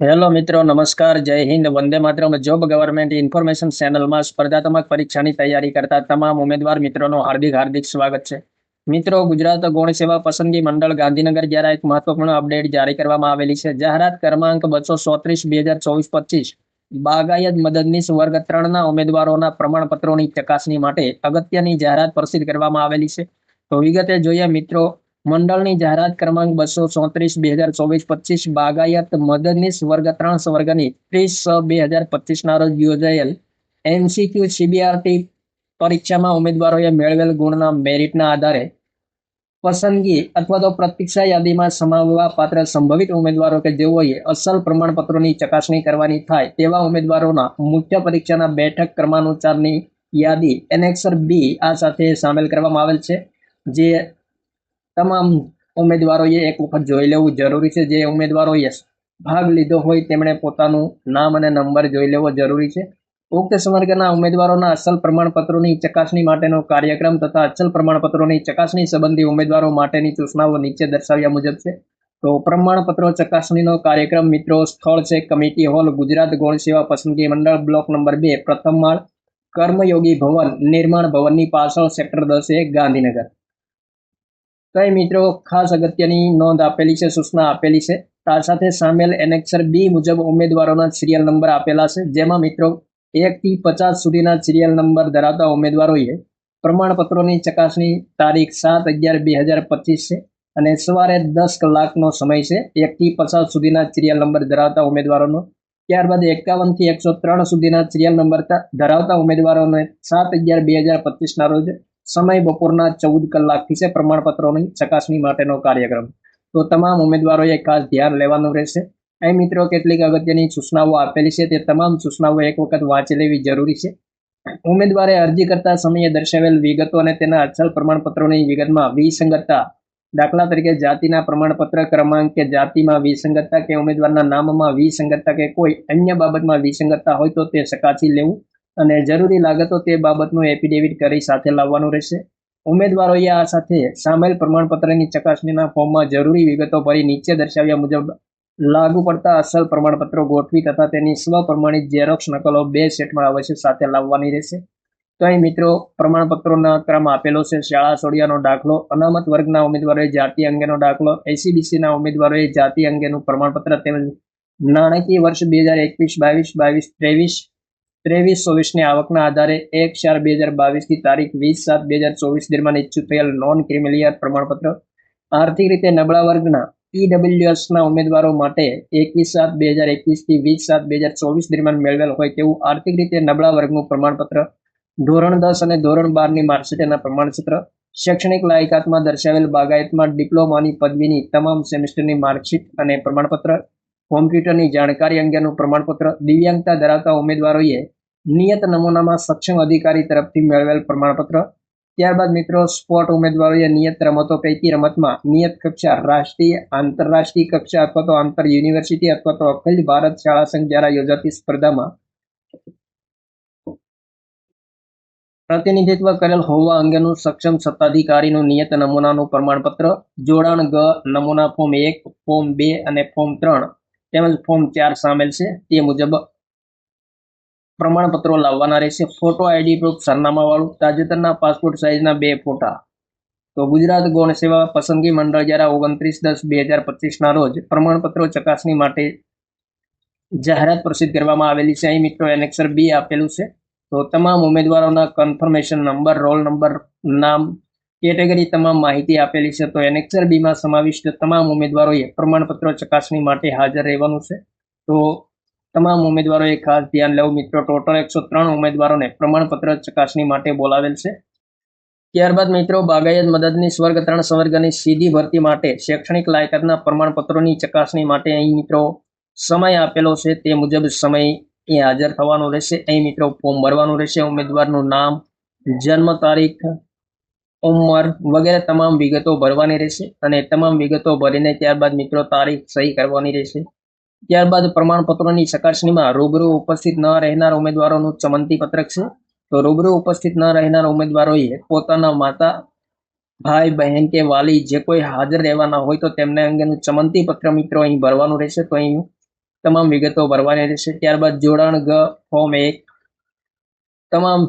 Hello મિત્રો, નમસ્કાર, જય હિન્દ, વંદે માતરમ. જોબ ગવર્મેન્ટ ઇન્ફોર્મેશન ચેનલમાં સ્પર્ધાત્મક પરીક્ષાની તૈયારી કરતા તમામ ઉમેદવાર મિત્રોનો હાર્દિક હાર્દિક સ્વાગત છે. મિત્રો, ગુજરાત ગૌણ સેવા પસંદગી મંડળ ગાંધીનગર દ્વારા એક મહત્વપૂર્ણ અપડેટ જારી કરવામાં આવેલી છે. જાહેરાત ક્રમાંક બસો સોત્રીસ બે હજાર ચોવીસ, પચીસ. બાગાયત મદદનીશ વર્ગ ત્રણના ઉમેદવારોના પ્રમાણપત્રોની ચકાસણી માટે અગત્યની જાહેરાત પ્રસિદ્ધ કરવામાં આવેલી છે. તો વિગતે જોઈએ મિત્રો મંડળની જાહેરાત ક્રમાંક બસો ચોત્રીસ, બે હજાર ચોવીસ, પચીસ, બાગાયત મદદનીશ વર્ગ ત્રણ વર્ગની ત્રીસ છ, બે હજાર પચીસના રોજ યોજાયેલ એમસીક્યુ સીબીઆરટી પરીક્ષામાં ઉમેદવારોએ મેળવેલ ગુણના મેરિટના આધારે પસંદગી અથવા તો પ્રતીક્ષા યાદીમાં સમાવવા પાત્ર સંભવિત ઉમેદવારો કે જેઓએ અસલ પ્રમાણપત્રોની ચકાસણી કરવાની થાય તેવા ઉમેદવારોના મુખ્ય પરીક્ષાના બેઠક ક્રમાનુસારની યાદી એનેક્સર બી આ સાથે સામેલ કરવામાં આવેલ છે, જે તમામ ઉમેદવારોએ એક વખત જોઈ લેવું જરૂરી છે. જે ઉમેદવારોએ ભાગ લીધો હોય તેમણે પોતાનું નામ અને નંબર જોઈ લેવો જરૂરી છે. ઉક્ત સંવર્ગના ઉમેદવારોના અસલ પ્રમાણપત્રોની ચકાસણી માટેનો કાર્યક્રમ તથા અચલ પ્રમાણપત્રોની ચકાસણી સંબંધી ઉમેદવારો માટેની સૂચનાઓ નીચે દર્શાવ્યા મુજબ છે. તો પ્રમાણપત્રો ચકાસણીનો કાર્યક્રમ મિત્રો સ્થળ છે. કમિટી હોલ, ગુજરાત ગૌણ સેવા પસંદગી મંડળ, બ્લોક નંબર બે, પ્રથમ માળ, કર્મયોગી ભવન, નિર્માણ ભવનની પાછળ સેક્ટર દસ એ ગાંધીનગર. કઈ મિત્રો, ખાસ અગત્યની નોંધ આપેલી છે, સૂચના આપેલી છે. આ સાથે સામેલ એનેક્સર બી મુજબ ઉમેદવારોના સિરિયલ નંબર આપેલા છે. જેમાં મિત્રો એકથી પચાસ સુધીના સિરિયલ નંબર ધરાવતા ઉમેદવારોએ પ્રમાણપત્રોની ચકાસણી તારીખ સાત અગિયાર બે હજાર પચીસ છે અને સવારે દસ કલાકનો સમય છે. એક થી પચાસ સુધીના સિરિયલ નંબર ધરાવતા ઉમેદવારોનો, ત્યારબાદ એકાવનથી એકસો ત્રણ સુધીના સિરિયલ નંબર ધરાવતા ઉમેદવારોને સાત અગિયાર બે હજાર પચીસના રોજ સમય બપોરના ચૌદ કલાકથી છે પ્રમાણપત્રોની ચકાસણી માટેનો કાર્યક્રમ. તો તમામ ઉમેદવારોએ ખાસ ધ્યાન લેવાનું રહેશે. અહીં મિત્રો, કેટલીક અગત્યની સૂચનાઓ આપેલી છે. તે તમામ સૂચનાઓ એક વખત વાંચી લેવી જરૂરી છે. ઉમેદવારે અરજી કરતા સમયે દર્શાવેલ વિગતો અને તેના અચલ પ્રમાણપત્રોની વિગતમાં વિસંગતતા, દાખલા તરીકે જાતિના પ્રમાણપત્ર ક્રમાંક કે જાતિમાં વિસંગતતા કે ઉમેદવારના નામમાં વિસંગતતા કે કોઈ અન્ય બાબતમાં વિસંગતતા હોય તો તે ચકાસી લેવું. અને જરૂરી લાગે તો તે બાબતનું એફિડેવિટ કરી સાથે લાવવાનું રહેશે. ઉમેદવારોએ આ સાથે સામેલ પ્રમાણપત્રની ચકાસણીના ફોર્મમાં જરૂરી વિગતો ભરી નીચે દર્શાવ્યા મુજબ લાગુ પડતા અસલ પ્રમાણપત્રો ગોઠવી તથા તેની સ્વપ્રમાણિત ઝેરોક્ષ નકલો બે સેટમાં અવશ્ય સાથે લાવવાની રહેશે. તો અહીં મિત્રો, પ્રમાણપત્રોના ક્રમ આપેલો છે. શાળા સોડિયાનો દાખલો, અનામત વર્ગના ઉમેદવારોએ જાતિ અંગેનો દાખલો એસીબીસીના ઉમેદવારોએ જાતિ અંગેનું પ્રમાણપત્ર તેમજ નાણાકીય વર્ષ બે હજાર એકવીસ, બાવીસ બાવીસ, ત્રેવીસ ત્રેવીસ ચોવીસની આવકના આધારે એક ચાર બે હજાર બાવીસની તારીખ વીસ સાત બે હજાર ચોવીસ દરમિયાન ઇચ્છુક થયેલ નોન ક્રિમિલિયર પ્રમાણપત્ર. આર્થિક રીતે નબળા વર્ગના ઈડબ્લ્યુએસના ઉમેદવારો માટે એકવીસ સાત બે હજાર એકવીસથી વીસ સાત બે હજાર ચોવીસ દરમિયાન મેળવેલ હોય તેવું આર્થિક રીતે નબળા વર્ગનું પ્રમાણપત્ર. ધોરણ દસ અને ધોરણ બારની માર્કશીટના પ્રમાણપત્ર. શૈક્ષણિક લાયકાતમાં દર્શાવેલ બાગાયતમાં ડિપ્લોમાની પદવીની તમામ સેમેસ્ટરની માર્કશીટ અને પ્રમાણપત્ર. કોમ્પ્યુટરની જાણકારી અંગેનું પ્રમાણપત્ર. દિવ્યાંગતા ધરાવતા ઉમેદવારોએ નિયત નમૂનામાં સક્ષમ અધિકારી તરફથી મેળવેલ પ્રમાણપત્ર. ત્યારબાદ મિત્રો સ્પોર્ટ ઉમેદવારોએ નિયત રમતો પૈકી રમતમાં નિયત કક્ષા રાષ્ટ્રીય, આંતરરાષ્ટ્રીય કક્ષા અથવા તો આંતર યુનિવર્સિટી અથવા તો અખિલ ભારત શાળા સંઘ દ્વારા યોજાતી સ્પર્ધામાં પ્રતિનિધિત્વ કરેલ હોવા અંગેનું સક્ષમ સત્તાધિકારીનું નિયત નમૂનાનું પ્રમાણપત્ર. જોડાણ ગ નમૂના ફોર્મ એક, ફોર્મ બે અને ફોર્મ ત્રણ તેમજ ફોર્મ ચાર સામેલ છે. તે મુજબ પ્રમાણપત્રો લાવવાના રહેશે. ફોટો આઈડી પ્રૂફ સરનામાવાળું તાજેતરના પાસપોર્ટ સાઇઝના બે ફોટા. તો ગુજરાત ગૌણ સેવા પસંદગી મંડળ દ્વારા ઓગણત્રીસ દસ બે હજાર પચીસના રોજ પ્રમાણપત્રો ચકાસણી માટે જાહેરાત પ્રસિદ્ધ કરવામાં આવેલી છે. અહીં મિત્રો એનેક્સર બી આપેલું છે. તો તમામ ઉમેદવારોના કન્ફર્મેશન નંબર રોલ નંબર નામ કેટેગરી તમામ માહિતી આપેલી છે. તો એનેક્સર બીમાં સમાવિષ્ટ તમામ ઉમેદવારોએ પ્રમાણપત્રો ચકાસણી માટે હાજર રહેવાનું છે. તો તમામ ઉમેદવારોએ ખાસ ધ્યાન લેવું મિત્રો. ટોટલ એકસો ત્રણ ઉમેદવારોને પ્રમાણપત્ર ચકાસણી માટે બોલાવેલ છે. ત્યારબાદ મિત્રો, બાગાયત મદદની સ્વર્ગ ત્રણ સંવર્ગની સીધી ભરતી માટે શૈક્ષણિક લાયકાતના પ્રમાણપત્રોની ચકાસણી માટે અહીં મિત્રો સમય આપેલો છે. તે મુજબ સમય અહીં હાજર થવાનો રહેશે. અહીં મિત્રો ફોર્મ ભરવાનું રહેશે. ઉમેદવારનું નામ, જન્મ તારીખ, ઉંમર વગેરે તમામ વિગતો ભરવાની રહેશે અને તમામ વિગતો ભરીને ત્યારબાદ મિત્રો તારીખ સહી કરવાની રહેશે. ત્યારબાદ પ્રમાણપત્રોની ચકાસણીમાં રૂબરૂ ઉપસ્થિત ન રહેનાર ઉમેદવારોનું ચમંતી પત્રક છે. તો રૂબરૂ ઉપસ્થિત ન રહેનાર ઉમેદવારોએ પોતાના માતા, ભાઈ, બહેન કે વાલી જે કોઈ હાજર રહેવાના હોય તો તેમને અંગેનું ચમંતી પત્ર મિત્રો અહીં ભરવાનું રહેશે. તો અહીં તમામ વિગતો ભરવાની રહેશે. ત્યારબાદ જોડાણ ગ, ફોર્મ એક, તમામ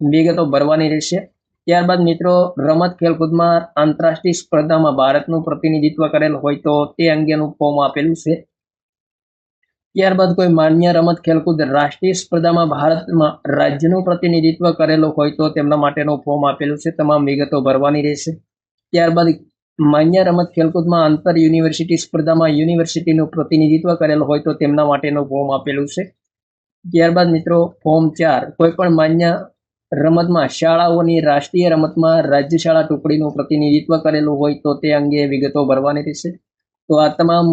વિગતો ભરવાની રહેશે. ત્યારબાદ મિત્રો, રમત ખેલકૂદમાં આંતરરાષ્ટ્રીય સ્પર્ધામાં ભારતનું પ્રતિનિધિત્વ કરેલ હોય તો તે અંગેનું ફોર્મ આપેલું છે. ત્યારબાદ કોઈ માન્ય રમત ખેલકૂદ રાષ્ટ્રીય સ્પર્ધામાં ભારતમાં રાજ્યનું પ્રતિનિધિત્વ કરેલું હોય તો તેમના માટેનું ફોર્મ આપેલું છે. તમામ વિગતો ભરવાની રહેશે. ત્યારબાદ માન્ય રમત ખેલકૂદમાં આંતર યુનિવર્સિટી સ્પર્ધામાં યુનિવર્સિટીનું પ્રતિનિધિત્વ કરેલું હોય તો તેમના માટેનું ફોર્મ આપેલું છે. ત્યારબાદ મિત્રો ફોર્મ ચાર કોઈપણ માન્ય રમતમાં શાળાઓની રાષ્ટ્રીય રમતમાં રાજ્ય શાળા ટુકડીનું પ્રતિનિધિત્વ કરેલું હોય તો તે અંગે વિગતો ભરવાની રહેશે. તો આ તમામ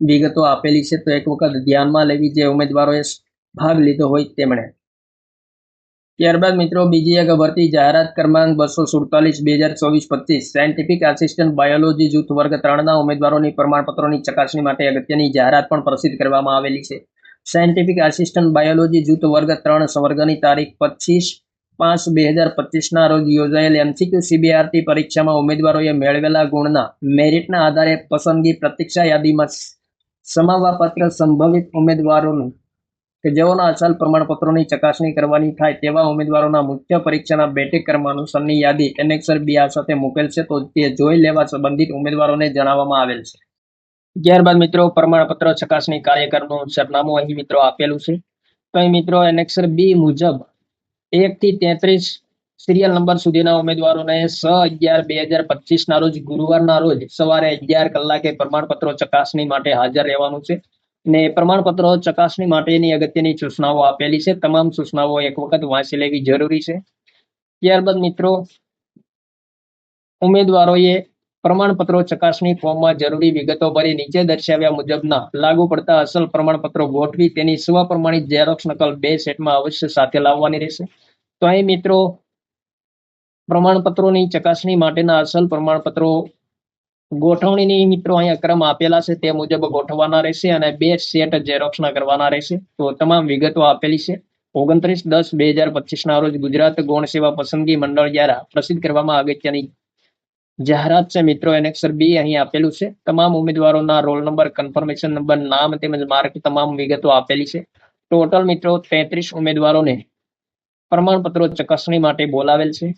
વિગતો આપેલી છે, તો એક વખત ધ્યાનમાં લેવી જે ઉમેદવારોએ ભાગ લીધો હોય તેમણે. ત્યારબાદ મિત્રો, બીજી એક ભરતી જાહેરાત ક્રમાંક બસો સુડતાલીસ, બે હજાર ચોવીસ, પચીસ. સાયન્ટિફિક આસિસ્ટન્ટ બાયોલોજી જૂથ વર્ગ ત્રણના ઉમેદવારોની પ્રમાણપત્રોની ચકાસણી માટે અગત્યની જાહેરાત પણ પ્રસિદ્ધ કરવામાં આવેલી છે. સાયન્ટિફિક આસિસ્ટન્ટ બાયોલોજી જૂથ વર્ગ ત્રણ, સંવર્ગની તારીખ પચીસ પાંચ, બે હજાર પચીસના રોજ યોજાયેલ એમસીક્યુ સીબીઆરટી પરીક્ષામાં ઉમેદવારોએ મેળવેલા ગુણના, મેરિટના આધારે પસંદગી પ્રતીક્ષા યાદીમાં સમાવવા પાત્ર સંભવિત ઉમેદવારોનું કે જેઓના અસલ પ્રમાણપત્રોની ચકાસણી કરવાની થાય તેવા ઉમેદવારોના મુખ્ય પરીક્ષાના બેઠક ક્રમાનુસારની યાદી એનેક્સર બી આ સાથે મૂકેલ છે, તો તે જોઈ લેવા સંબંધિત ઉમેદવારોને જણાવવામાં આવેલ છે. ત્યારબાદ મિત્રો, પ્રમાણપત્ર ચકાસણી કાર્યક્રમનું સરનામું અહીં મિત્રો આપેલું છે. તો અહીં મિત્રો, એનેક્સર બી મુજબ એક થી તેત્રીસ સિરિયલ નંબર સુધીના ઉમેદવારોને છ અગિયાર બે હજાર પચીસના રોજ ગુરુવારના રોજ સવારે અગિયાર કલાકે પ્રમાણપત્રો ચકાસણી માટે હાજર રહેવાનું છે. ને પ્રમાણપત્રો ચકાસણી માટેની અગત્યની સૂચનાઓ આપેલી છે. તમામ સૂચનાઓ એક વખત વાંચી લેવી જરૂરી છે. ત્યારબાદ મિત્રો, ઉમેદવારોએ પ્રમાણપત્રો ચકાસણી ફોર્મમાં જરૂરી વિગતો ભરી નીચે દર્શાવ્યા મુજબના લાગુ પડતા અસલ પ્રમાણપત્રો ગોઠવી તેની સ્વપ્રમાણિત ઝેરોક્ષ નકલ બે સેટમાં અવશ્ય સાથે લાવવાની રહેશે. તો અહીં મિત્રો પ્રમાણપત્રોની ચકાસણી માટેના અસલ પ્રમાણપત્રો ગોઠવણીની મિત્રો અહીંયા ક્રમ આપેલા છે, તે મુજબ ગોઠવવાના રહેશે અને બે સેટ ઝેરોક્ષના કરવાના રહેશે. તો તમામ વિગતો આપેલી છે. ઓગણત્રીસ દસ બે હજાર પચીસના રોજ ગુજરાત ગૌણ સેવા પસંદગી મંડળ દ્વારા પ્રસિદ્ધ કરવામાં અગત્યની જાહેરાત છે મિત્રો. એનેક્સર બી અહીં આપેલું છે. તમામ ઉમેદવારોના રોલ નંબર કન્ફર્મેશન નંબર, નામ તેમજ માર્ક તમામ વિગતો આપેલી છે. ટોટલ મિત્રો તેત્રીસ ઉમેદવારોને પ્રમાણપત્રો ચકાસણી માટે બોલાવેલ છે.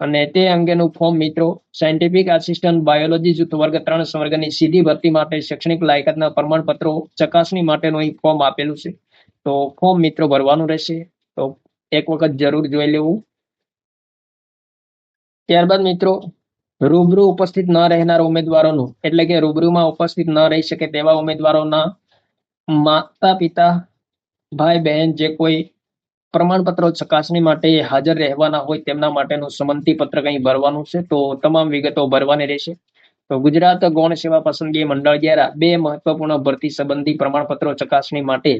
અને તે અંગેનું ફોર્મ મિત્રો સાયન્ટિફિક આસિસ્ટન્ટ બાયોલોજી જૂથ વર્ગ ત્રણ સંવર્ગની સીધી ભરતી માટે શૈક્ષણિક લાયકાતના પ્રમાણપત્રો ચકાસણી માટેનું અહીં ફોર્મ આપેલું છે. તો ફોર્મ મિત્રો ભરવાનું રહેશે. તો એક વખત જરૂર જોઈ લેવું. ત્યારબાદ મિત્રો, રૂબરૂ ઉપસ્થિત ન રહેનાર ઉમેદવારોનું, એટલે કે રૂબરૂમાં ઉપસ્થિત ન રહી શકે તેવા ઉમેદવારોના માતા પિતા ભાઈ બહેન જે કોઈ પ્રમાણપત્રો ચકાસણી માટે હાજર રહેવાના હોય તેમના માટેનું સંમતિ પત્ર કઈ ભરવાનું છે? તો તમામ વિગતો ભરવાની રહેશે. તો ગુજરાત ગૌણ સેવા પસંદગી મંડળ દ્વારા બે મહત્વપૂર્ણ ભરતી સંબંધી પ્રમાણપત્રો ચકાસણી માટે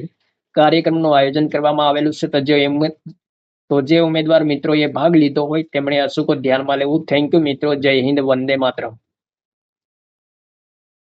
કાર્યક્રમનું આયોજન કરવામાં આવેલું છે. તો જે તો જે ઉમેદવાર મિત્રોએ ભાગ લીધો હોય તેમણે અશુકો ધ્યાનમાં લેવું. થેન્ક યુ મિત્રો. જય હિન્દ. વંદે માતરમ.